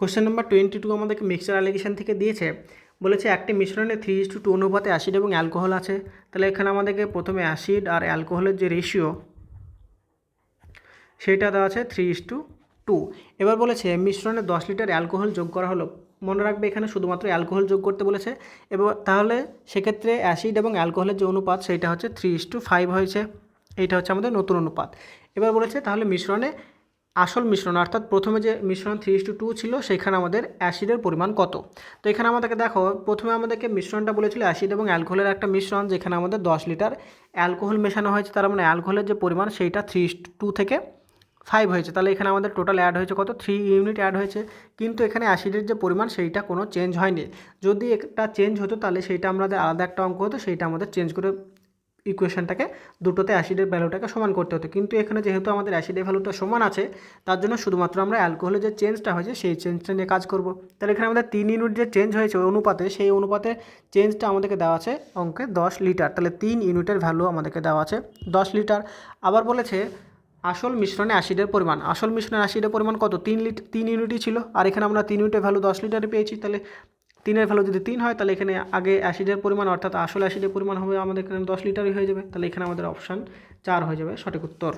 Question number twenty two আমাদেরকে mixture alligation থেকে দিয়েছে। বলেছে, একটি মিশ্রণে থ্রি ইস টু টু অনুপাতে অ্যাসিড এবং অ্যালকোহল আছে। তাহলে এখানে আমাদেরকে প্রথমে অ্যাসিড আর অ্যালকোহলের যে রেশিও সেটা দেওয়া আছে থ্রি ইস টু টু এবার বলেছে, মিশ্রণে দশ লিটার অ্যালকোহল যোগ করা হলো। মনে রাখবে, এখানে শুধুমাত্র অ্যালকোহল যোগ করতে বলেছে। এবং তাহলে সেক্ষেত্রে অ্যাসিড এবং অ্যালকোহলের যে অনুপাত, সেটা হচ্ছে থ্রি ইস টু ফাইভ হয়েছে। এইটা হচ্ছে আমাদের নতুন অনুপাত। এবার বলেছে, তাহলে মিশ্রণে আসল মিশ্রণ, অর্থাৎ প্রথমে যে মিশ্রণ থ্রি টু টু ছিল, সেখানে আমাদের অ্যাসিডের পরিমাণ কত? তো এখানে আমাদেরকে দেখো, প্রথমে আমাদেরকে মিশ্রণটা বলেছিল অ্যাসিড এবং অ্যালকোহলের একটা মিশ্রণ, যেখানে আমাদের দশ লিটার অ্যালকোহল মেশানো হয়েছে। তার মানে অ্যালকোহলের যে পরিমাণ, সেইটা থ্রি টু থেকে ফাইভ হয়েছে। তাহলে এখানে আমাদের টোটাল অ্যাড হয়েছে কত? থ্রি ইউনিট অ্যাড হয়েছে। কিন্তু এখানে অ্যাসিডের যে পরিমাণ, সেইটা কোনো চেঞ্জ হয়নি। যদি একটা চেঞ্জ হতো, তাহলে সেইটা আমাদের আলাদা একটা অঙ্ক হতো, সেইটা আমাদের চেঞ্জ করে ইকুয়েশনটাকে দুটোতে অ্যাসিডের ভ্যালুটাকে সমান করতে হতো। কিন্তু এখানে যেহেতু আমাদের অ্যাসিডের ভ্যালুটা সমান আছে, তার জন্য শুধুমাত্র আমরা অ্যালকোহলের যে চেঞ্জটা হয়েছে, সেই চেঞ্জটা নিয়ে কাজ করব। তাহলে এখানে আমাদের তিন ইউনিট যে চেঞ্জ হয়েছে অনুপাতে, সেই অনুপাতে চেঞ্জটা আমাদেরকে দেওয়া আছে অঙ্কে দশ লিটার। তাহলে তিন ইউনিটের ভ্যালু আমাদেরকে দেওয়া আছে দশ লিটার। আবার বলেছে আসল মিশ্রণে অ্যাসিডের পরিমাণ। আসল মিশ্রণে অ্যাসিডের পরিমাণ কত? তিন লিটার তিন ইউনিটই ছিল। আর এখানে আমরা তিন ইউনিটের ভ্যালু দশ লিটারে পেয়েছি। তাহলে তিনের ভ্যালু যদি তিন হয়, তাহলে এখানে আগে অ্যাসিডের পরিমাণ অর্থাৎ আসল অ্যাসিডের পরিমাণ হবে আমাদের এখানে দশ লিটারই হয়ে যাবে, তাহলে এখানে আমাদের অপশান চার হয়ে যাবে, সঠিক উত্তর।